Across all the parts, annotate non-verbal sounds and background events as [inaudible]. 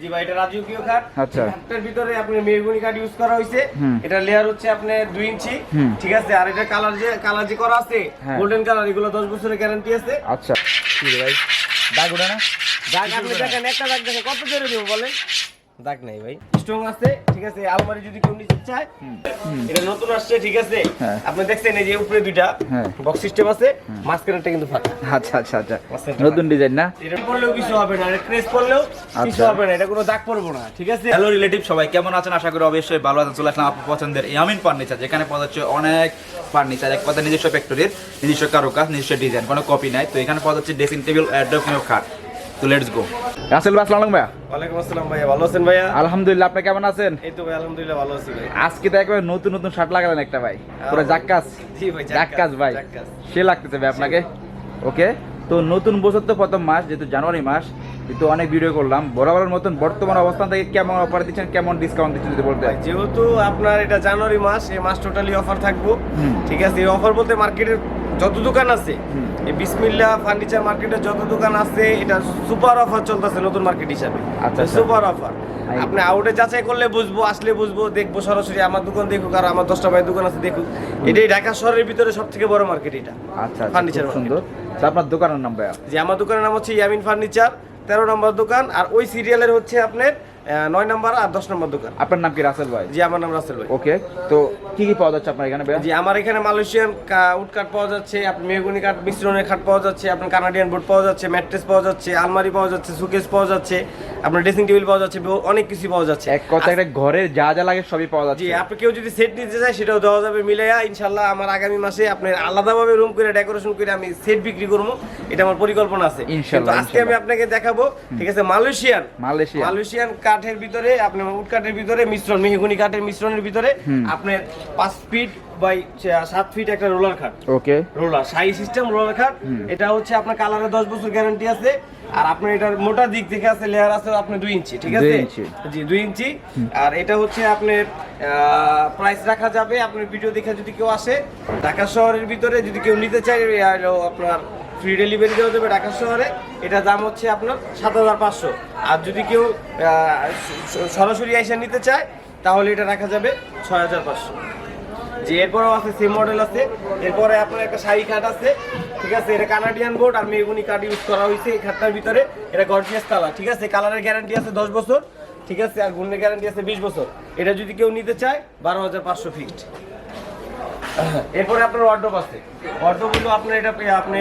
জি ভাই এটা রাজকীয় খাট আচ্ছা। খাটটার ভিতরে আপনি মেহগুনি কাঠ ইউজ করা হয়েছে। এটা লেয়ার হচ্ছে আপনার দুই ইঞ্চি। ঠিক আছে? আর এটা কালার যে কালার যে করা আছে হ্যাঁ। গোল্ডেন কালার এগুলো দশ বছরের গ্যারান্টি আছে। আচ্ছা। ঠিক ভাই? দাগ ওঠে না? দাগ আপনি দেখেন একটা দাগ দেখেন কত জোরে দেবো বলেন? দাগ নাই ভাই। স্ট্রং আছে ঠিক আছে আলমারি যদি কেউ নিতে চায় এটা নতুন আসছে ঠিক আছে। হ্যাঁ। আপনি দেখছেন এই যে উপরে দুইটা হ্যাঁ। বক্স সিস্টেম আছে মাঝখানেরটা কিন্তু ফাঁকা। আচ্ছা আচ্ছা আচ্ছা। নতুন ডিজাইন না? এটা পড়লেও কিছু হবে না ক্রেস পড়লেও কিছু আচ্ছা। হবে না এটা কোনো দাগ পড়ব না ঠিক আছে? হ্যালো রিলেটিভ সবাই কেমন আছেন? আশা করি অবশ্যই ভালো আছেন। চলে আসলাম আপনার পছন্দের ইয়ামিন ফার্নিচার যেখানে পাওয়া যাচ্ছে অনেক ফার্নিচার এক কথা নিজস্ব ফ্যাক্টরির নিজস্ব কারুকাজ নিজস্ব ডিজাইন কোনো কপি নাই। তো এখানে পাওয়া যাচ্ছে ড্রেসিং টেবিল অ্যাডপ খাট তো লেটস গো রাসেল ভাই আসসালামু আলাইকুম ভাইয়া ওয়ালাইকুম আসসালাম ভাইয়া ভালো আছেন ভাইয়া? আলহামদুলিল্লাহ আপনি কেমন আছেন? এই তো ভাই আলহামদুলিল্লাহ ভালো আছি ভাই। আজকে তো একেবারে নতুন নতুন শার্ট লাগালেন একটা ভাই। পুরো জাক্কাস। জি ভাই জাক্কাস ভাই। সে লাগতেছে ভাই আপনাকে। ওকে? তো নতুন বছর তো প্রথম মাস যেহেতু জানুয়ারি মাস কিন্তু অনেক ভিডিও করলাম। বরাবরের মতন বর্তমান অবস্থান থেকে কেমন অফার দিচ্ছেন কেমন ডিসকাউন্ট দিচ্ছেন যদি বলতে? ভাই, যেহেতু আপনার এটা জানুয়ারি মাস এই মাস টোটালি অফার থাকব। ঠিক আছে এই অফার বলতে মার্কেটের যত দোকান আছে। এই বিসমিল্লা ফার্নিচার মার্কেটে যত দোকান আছে এটা সুপার অফার চলতেছে নতুন মার্কেট হিসাবে। আচ্ছা, আচ্ছা। Super offer. আপনি আউটে যাচাই করলে বুঝব আসলে বুঝব দেখব সরাসরি আমার দোকান দেখুক আর আমার দশটা ভাই দোকান আছে দেখুক। এটাই ঢাকা শহরের ভিতরে সব থেকে বড় মার্কেট এটা আচ্ছা আচ্ছা ফার্নিচার সুন্দর। তো আপনার দোকানের নাম ভাইয়া? যে আমার দোকানের নাম হচ্ছে ইয়ামিন ফার্নিচার তেরো নম্বর দোকান আর ওই সিরিয়ালের হচ্ছে আপনার নয় নম্বর আর দশ নম্বর দোকান। আপনার নাম কি রাসেল ভাই? জি আমার নাম রাসেল ভাই। ওকে তো কি কি পাওয়া যাচ্ছে আপনার এখানে জি আমার এখানে মালয়েশিয়ান উড কাঠ পাওয়া যাচ্ছে আপনি মেহগুনি কাঠ মিশ্রণের খাট পাওয়া যাচ্ছে আপনার কানাডিয়ান বোর্ড পাওয়া যাচ্ছে ম্যাট্রেস পাওয়া যাচ্ছে আলমারি পাওয়া যাচ্ছে সুকেস পাওয়া যাচ্ছে আপনার ড্রেসিং টেবিল পাওয়া যাচ্ছে অনেক কিছু পাওয়া যাচ্ছে। এক কথা একটা ঘরের যা যা লাগে সবই পাওয়া জি যাচ্ছে। আপনি কেউ যদি সেট নিতে চায় সেটাও দেওয়া যাবে। মিলাইয়া ইনশাল্লাহ আমার আগামী মাসে আপনার আলাদাভাবে রুম করে ডেকোরেশন করে আমি সেট বিক্রি করব। এটা আমার পরিকল্পনা আছে। ইনশাল্লাহ, আজকে আমি আপনাকে দেখাবো ঠিক আছে মালয়েশিয়ান। মালয়েশিয়া মালয়েশিয়ান কাঠের ভিতরে আপনার উড কাঠের ভিতরে মিশ্রণ মেহগুনি কাঠের মিশ্রণের ভিতরে আপনার পাঁচ ফিট বাই সাত ফিট একটা রোলার খাট ওকে রোলার সাই সিস্টেম রোলার খাট এটা হচ্ছে আপনার কালারে দশ বছর গ্যারান্টি আছে। আর আপনার এটার মোটা দিক থেকে আছে লেয়ার আছে আপনার দুই ইঞ্চি ঠিক আছে? জি দুই ইঞ্চি। আর এটা হচ্ছে আপনার প্রাইস রাখা যাবে। আপনার ভিডিও দেখে যদি কেউ আসে ঢাকা শহরের ভিতরে যদি কেউ নিতে চায় আপনার ফ্রি ডেলিভারি দেওয়া যাবে ঢাকা শহরে। এটা দাম হচ্ছে আপনার সাত হাজার পাঁচশো। আর যদি কেউ সরাসরি এসে নিতে চায়, তাহলে এটা রাখা যাবে ছয় হাজার পাঁচশো। যে এরপরেও আছে সেম মডেল আছে। এরপরে আপনার একটা শাড়ি কাঠ আছে, ঠিক আছে? এটা কানাডিয়ান বোর্ড আর মেগুনি কাঠ ইউজ করা হয়েছে এই খাটটার ভিতরে। এটা গর্জিয়াস কালার ঠিক আছে? কালারের গ্যারান্টি আছে দশ বছর, ঠিক আছে? আর গুণের গ্যারান্টি আছে বিশ বছর। এটা যদি কেউ নিতে চায়, বারো হাজার পাঁচশো ফিক্সড [coughs] এরপরে আপনার ওয়ার্ড্রোপ আছে ওয়ার্ড্রোপ হলো আপনার এটা আপনার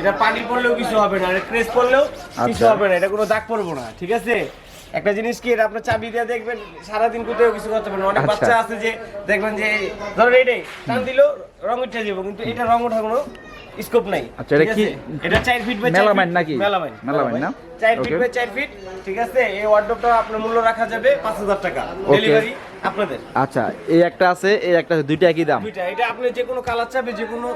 এটা পানি পড়লেও কিছু হবে না ক্রেস পড়লেও কিছু আচ্ছা। হবে না এটা কোনো দাগ পড়ব না ঠিক আছে একটা জিনিস কি এটা আপনার চাবি দিয়ে দেখবেন সারাদিন কোথাও কিছু করতে পারবেন অনেক আচ্ছা। বাচ্চা আছে যে দেখবেন যে ধরুন এইটাই টান দিলেও রং উঠে যাব কিন্তু এটা রং ওঠা কোনো স্কোপ নাই আচ্ছা, এটা কি? এটা চার ফিট বাই মেলামাইন নাকি? মেলামাইন মেলামাইন না? চার ফিট বাই চার ফিট ঠিক আছে? এই ওয়ার্ডরোবটা আপনার মূল্য রাখা যাবে পাঁচ হাজার টাকা। ডেলিভারি আপনাদের। আচ্ছা এই একটা আছে এই একটা আছে দুইটা একই দাম? দুইটা। এটা আপনি যে কোনো কালার চাবে যে কোনো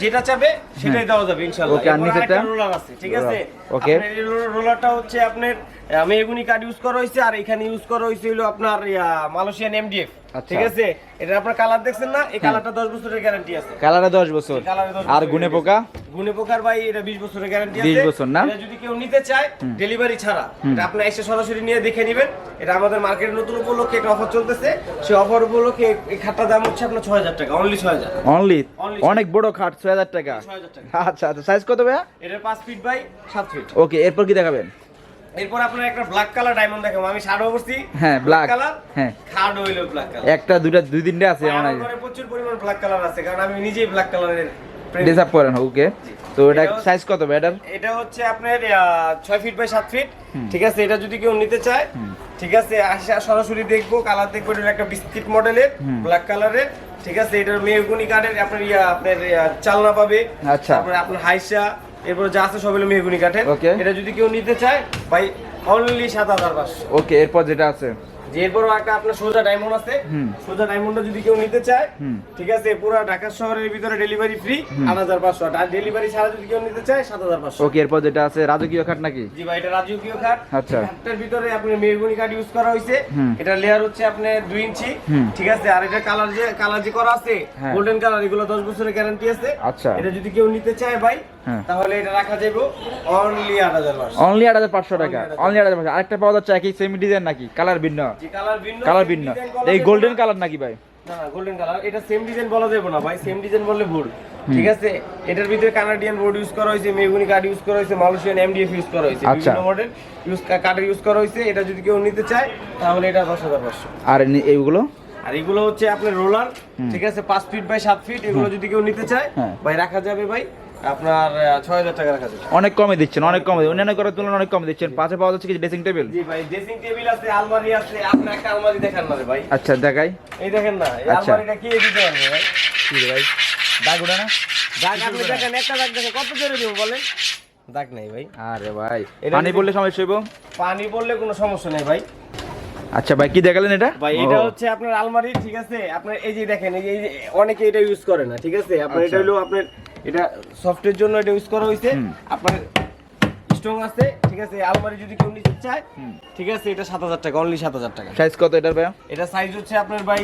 যেটা চাবে সেটাই দেওয়া যাবে ইনশাআল্লাহ। Okay, আর নিচেরটা? রোলার আছে ঠিক আছে? এই রোলারটা হচ্ছে আপনার আহ, মেহগুনি কার্ড ইউজ করা হয়েছে আর এখানে ইউজ করা হয়েছে হলো আপনার মালয়েশিয়ান এমডিএফ আচ্ছা। ঠিক আছে? এটা আপনার কালার দেখছেন না? এই কালারটা 10 বছরের গ্যারান্টি আছে। কালারে দশ বছর। আর গুনে পোকা? গুনে পোকার ভাই এটা 20 বছরের গ্যারান্টি আছে। 20 বছর না? এটা যদি কেউ নিতে চায় ডেলিভারি ছাড়া। এটা আপনি এসে সরাসরি নিয়ে দেখে নেবেন। এটা আমাদের মার্কেটে নতুন উপলক্ষে একটা অফার চলতেছে। সেই অফার উপলক্ষে এই খাটটার দাম হচ্ছে আপনার 6000 টাকা অনলি 6000 অনলি অনেক বড় খাট ছয় হাজার টাকা? 6000 টাকা। আচ্ছা আচ্ছা সাইজ কত ভাইয়া? এটা 5 ফিট বাই 7 ফিট ওকে এরপর কি দেখাবেন? এরপর আপনার একটা ব্ল্যাক কালার ডায়মন্ড দেখাবো। আমি শাড়ো বসছি হ্যাঁ, black, কালার হ্যাঁ। খাট হইল ব্ল্যাক কালার একটা দুইটা দুই তিনটে আছে আমার প্রচুর পরিমাণ ব্ল্যাক কালার আছে কারণ আমি নিজেই ব্ল্যাক কালারের ডিসাপ করেন ওকে তো এটা সাইজ কত এটার এটা হচ্ছে আপনার ছয় ফিট বাই সাত ফিট ঠিক আছে এটা যদি কেউ নিতে চায় ঠিক আছে আসা সরাসরি দেখব কালার দেখব এটা একটা বিস্কিট মডেলের ব্ল্যাক কালারের ঠিক আছে এটার মেহগুনি কাঠের আপনার আপনার চালনা পাবে। আচ্ছা। তারপরে আপনার হাইসা এরপর যা আছে সব হলো মেহগুনি কাঠের. এটা যদি কেউ নিতে চায় ভাই অনলি সাত হাজার পাঁচশো। ওকে এরপর যেটা আছে? যে এরপরও একটা আপনার সোজা ডায়মন্ড আছে। সোজা ডায়মন্ডটা যদি কেউ নিতে চায় ঠিক আছে পুরো ঢাকা শহরের ভিতরে ডেলিভারি ফ্রি আট হাজার পাঁচশো। আর ডেলিভারি ছাড়া যদি কেউ নিতে চায় সাত হাজার পাঁচশো। ওকে এরপর যেটা আছে রাজকীয় খাট নাকি? জি ভাই এটা রাজকীয় খাট। আচ্ছা। খাটটার ভিতরে আপনার মেহগুনি কাঠ ইউজ করা হয়েছে এটা লেয়ার হচ্ছে আপনার দুই ইঞ্চি। ঠিক আছে আর এটা কালার যে কালার যে করা আছে হ্যাঁ। গোল্ডেন কালার এগুলো দশ বছরের গ্যারান্টি আছে। আচ্ছা। এটা যদি কেউ নিতে চায় ভাই হ্যাঁ। তাহলে এটা রাখা যাবে অনলি টাকা। Only 8,500 অনলি আরেকটা পাওয়া যাচ্ছে একই সেমি ডিজাইন নাকি? কালার ভিন্ন। কালার ভিন্ন। কালার ভিন্ন। এই গোল্ডেন কালার নাকি ভাই? না না গোল্ডেন কালার এটা সেম ডিজাইন বলা যাবে না ভাই। সেম ডিজাইন বললে ভুল। ঠিক আছে? এটার ভিতরে কানাডিয়ান বোর্ড ইউজ করা হয়েছে মেগুনি কার্ড ইউজ করা হয়েছে মালয়েশিয়ান এমডিএফ ইউজ করা হয়েছে। বিভিন্ন মডেল ইউজ কার্ডের ইউজ করা হয়েছে। এটা যদি কেউ নিতে চায় তাহলে এটা দশ হাজার পাঁচশো। আর এনি- এইগুলো? আর এগুলো হচ্ছে আপনার রোলার ঠিক আছে? পাঁচ ফিট বাই সাত ফিট এগুলো যদি কেউ নিতে চায় হ্যাঁ। ভাই রাখা যাবে ভাই। আপনার ছয় হাজার টাকা রাখা যাবে। অনেক কমে দিচ্ছেন অনেক কমে অন্যান্য করার তুলনায় অনেক কমে দিচ্ছেন। পাশে পাওয়া যাচ্ছে কি ড্রেসিং টেবিল জি ভাই ড্রেসিং টেবিল আছে আলমারি আছে। আপনার একটা আলমারি দেখান না রে ভাই। আচ্ছা দেখাই। এই দেখেন না এই আচ্ছা। আলমারিটা কি দিতে পারবে ভাই? কি ভাই? দাগ ওঠে না? দাগ আপনি দেখেন একটা দাগ দেখেন কত জোরে দিব বলেন? দাগ নেই ভাই। আরে ভাই পানি পড়লে সমস্যা হইব? পানি পড়লে কোনো সমস্যা নেই ভাই। আচ্ছা ভাই কি দেখালেন এটা? ভাই এটা হচ্ছে আপনার আলমারি ঠিক আছে? আপনার এই যে দেখেন এই যে এই অনেকে এটা ইউজ করে না ঠিক আছে? আপনার এটা আচ্ছা। হলো আপনার এটা সফটের জন্য এটা ইউজ করা হয়েছে আপনার স্ট্রং আছে ঠিক আছে? আলমারি যদি কেউ নিতে চায় ঠিক আছে? এটা সাত হাজার টাকা অনলি সাত হাজার টাকা। সাইজ কত এটার ভাই এটা সাইজ হচ্ছে আপনার ভাই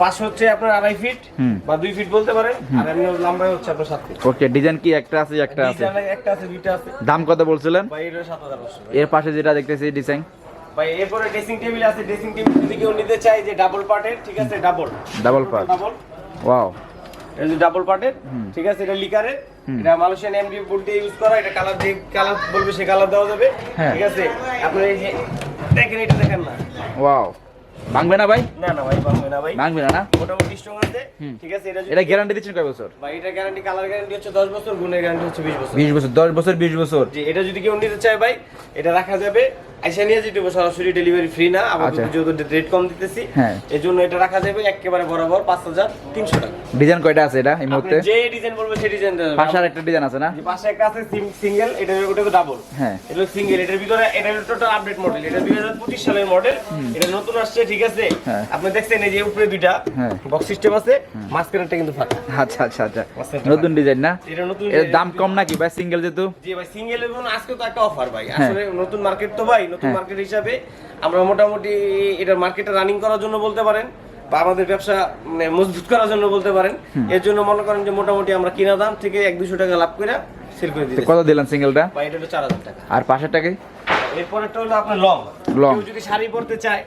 পাঁচ হচ্ছে আপনার আড়াই ফিট বা দুই ফিট বলতে পারেন আর এমনি লম্বাই হচ্ছে আপনার সাত ফিট ওকে ডিজাইন কি একটা আছে একটা আছে? একটা আছে দুইটা আছে। দাম কত বলছিলেন? ভাই এটা সাত হাজার পাঁচশো। এর পাশে যেটা দেখতেছি ডিজাইন ভাই এরপরে ড্রেসিং টেবিল আছে। ড্রেসিং টেবিল যদি কেউ নিতে চায় যে ডাবল পার্টের ঠিক আছে? Double double part double wow এটা যে ডাবল পার্টের ঠিক আছে? এটা লিকারের। এটা মালয়েশিয়ান এমডি বোর্ড দিয়ে ইউজ করা। এটা কালার দিয়ে কালার বলবে সে কালার দেওয়া যাবে। হ্যাঁ। ঠিক আছে? আপনার এই যে দেখেন এটা দেখেন না। ওয়াও ভাঙবে না ভাই? না না ভাই পারবে না ভাই। ভাঙবে না না? মোটামুটি স্ট্রং আছে ঠিক আছে এটা এটা গ্যারান্টি দিচ্ছেন কয় বছর? ভাই এটা গ্যারান্টি কালার গ্যারান্টি হচ্ছে 10 বছর গুণের গ্যারান্টি হচ্ছে 20 বছর। বিশ বছর দশ বছর বিশ বছর। যে এটা যদি কেউ নিতে চায় ভাই এটা রাখা যাবে। আইসা নিয়ে যেতে সরাসরি ডেলিভারি ফ্রি না। আবার আচ্ছা। যেহেতু রেট কম দিতেছি হ্যাঁ। এই জন্য এটা রাখা যাবে একেবারে বরাবর পাঁচ হাজার তিনশো টাকা। ডিজাইন কয়টা আছে এটা এই মুহূর্তে? যে ডিজাইন বলবে সেই ডিজাইন পাশে আর একটা ডিজাইন আছে না? পাশে একটা আছে সিঙ্গেল এটা ওটা তো ডাবল হ্যাঁ। এটা সিঙ্গেল এটার ভিতরে এটা টোটাল আপডেট মডেল এটা দুই হাজার পঁচিশ সালের মডেল এটা নতুন আসছে ঠিক আছে? হ্যাঁ। আপনি দেখছেন এই যে উপরে দুইটা হ্যাঁ। বক্স সিস্টেম আছে মাঝখানেরটা কিন্তু ফাঁকা। আচ্ছা আচ্ছা আচ্ছা। নতুন ডিজাইন না? এটা নতুন এর দাম কম নাকি ভাই সিঙ্গেল যেহেতু? জি ভাই সিঙ্গেল এবং আজকে তো একটা অফার ভাই। হ্যাঁ। আসলে নতুন মার্কেট তো ভাই নতুন হ্যাঁ। মার্কেট হিসাবে আমরা মোটামুটি এটার মার্কেটটা রানিং করার জন্য বলতে পারেন বা আমাদের ব্যবসা মানে মজবুত করার জন্য বলতে পারেন। এর জন্য মনে করেন যে মোটামুটি আমরা কিনা দাম থেকে এক দুশো টাকা লাভ করে সেল করে তো দিই কত দিলেন সিঙ্গেলটা ভাই এটা হলো চার হাজার টাকা। আর পাঁচ পাশেরটাকে এরপরেরটা হলো আপনার লং। কেউ যদি শাড়ি পরতে চায়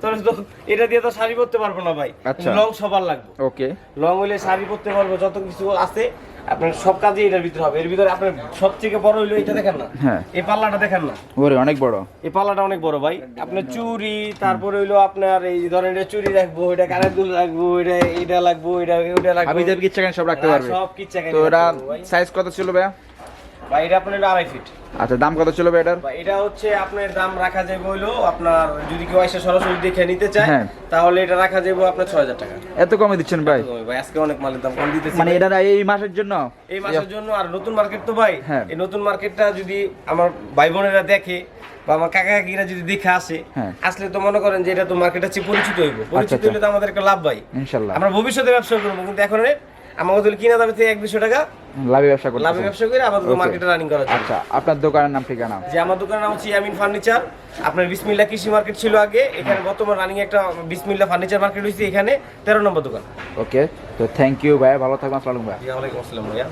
তাহলে তো এটা দিয়ে তো শাড়ি পরতে পারব না ভাই। আচ্ছা। লং সবার লাগবে। ওকে লং হইলে শাড়ি পরতে পারব যত কিছু আছে আপনার সব কাজে এটার ভিতরে হবে। এর ভিতরে আপনার সবথেকে বড় হইল এটা দেখেন না। হ্যাঁ। এই পাল্লাটা দেখেন না। ওরে অনেক বড়। এই পাল্লাটা অনেক বড় ভাই। আপনার চুরি তারপরে হইল আপনার এই ধরেন এটা চুরি রাখব এটা কানের দুল রাখব এটা এটা লাগবো এটা ওইটা লাগবো। আমি ইচ্ছা সব রাখতে হ্যাঁ, পারবে। সব কিচ্ছা তো এটা সাইজ কত ছিল ভাইয়া? ভাই এটা আপনার আড়াই ফিট আচ্ছা দাম কত ছিল এটার? এটা হচ্ছে আপনার দাম রাখা যাবে হইল আপনার যদি কেউ এসে সরাসরি দেখে নিতে চায় হ্যাঁ। তাহলে এটা রাখা যাবে আপনার ছয় হাজার টাকা। এত কমে দিচ্ছেন ভাই? ভাই আজকে অনেক মালের দাম কম দিতেছি মানে এটা এই মাসের জন্য? এই মাসের জন্য আর নতুন মার্কেট তো ভাই। হ্যাঁ। এই নতুন মার্কেটটা যদি আমার ভাই বোনেরা দেখে বা আমার কাকা কাকিরা যদি দেখে আসে হ্যাঁ। আসলে তো মনে করেন যে এটা তো মার্কেট পরিচিত হইব। পরিচিত আচ্ছা। হইলে তো আমাদের একটা লাভ ভাই। আমরা ভবিষ্যতে ব্যবসা করব কিন্তু এখন আমাকে যদি কিনা দামে থেকে এক দুশো টাকা লাভে ব্যবসা করতে লাভে ব্যবসা করে আমাদের. মার্কেটে রানিং করা আচ্ছা আপনার দোকানের নাম ঠিকানা? যে আমার দোকানের নাম হচ্ছে ইয়ামিন ফার্নিচার। আপনার বিসমিল্লা কৃষি মার্কেট ছিল আগে। এখানে বর্তমান রানিং একটা বিসমিল্লা ফার্নিচার মার্কেট হয়েছে এখানে। তেরো নম্বর দোকান। ওকে তো থ্যাংক ইউ ভাই ভালো থাকবেন আসসালাম ভাই ওয়ালাইকুম আসসালাম ভাইয়া।